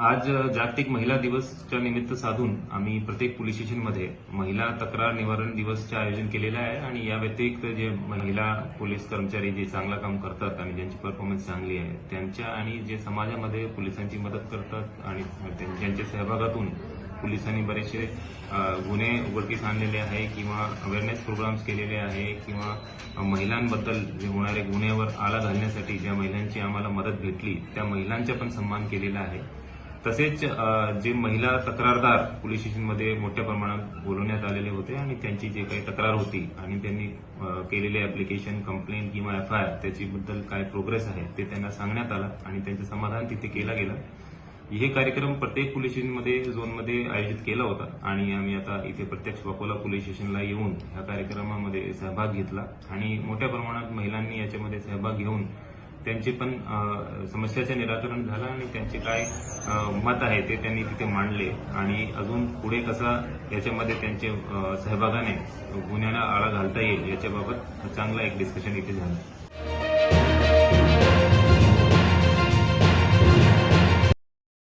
आज जागतिक महिला दिवसच्या निमित्त साधून आम्ही प्रत्येक पोलीस स्टेशनमध्ये महिला तक्रार निवारण दिवसचे आयोजन केलेलं आहे आणि या व्यतिरिक्त जे महिला पोलीस कर्मचारी जे चांगलं काम करतात आणि ज्यांची परफॉर्मन्स चांगली आहे त्यांच्या आणि जे समाजामध्ये पोलिसांची मदत करतात आणि त्यां- ज्यांच्या सहभागातून पोलिसांनी बरेचसे गुन्हे उघडकीस आणलेले आहे किंवा अवेअरनेस प्रोग्राम्स केलेले आहे किंवा महिलांबद्दल जे होणारे गुन्ह्यावर आळा घालण्यासाठी ज्या महिलांची आम्हाला मदत भेटली त्या महिलांचा पण सन्मान केलेला आहे. तसेच जे महिला तक्रारदार पोलीस स्टेशनमध्ये मोठ्या प्रमाणात बोलवण्यात आलेले होते आणि त्यांची जे काही तक्रार होती आणि त्यांनी केलेले ऍप्लिकेशन कंप्लेंट किंवा एफ आय आर त्याच्याबद्दल काय प्रोग्रेस आहे ते त्यांना सांगण्यात आलं आणि त्यांचं समाधान तिथे केलं गेलं. हे कार्यक्रम प्रत्येक पोलीस स्टेशनमध्ये झोनमध्ये आयोजित केला होता आणि आम्ही आता इथे प्रत्यक्ष वाकोला पोलीस स्टेशनला येऊन ह्या कार्यक्रमामध्ये सहभाग घेतला आणि मोठ्या प्रमाणात महिलांनी याच्यामध्ये सहभाग घेऊन त्यांचे पण समस्याचे निराकरण झालं आणि त्यांचे काय मत आहे ते त्यांनी तिथे मांडले. आणि अजून पुढे कसा याच्यामध्ये त्यांचे सहभागाने गुन्ह्याला आळा घालता येईल याच्याबाबत चांगला एक डिस्कशन इथे झालं.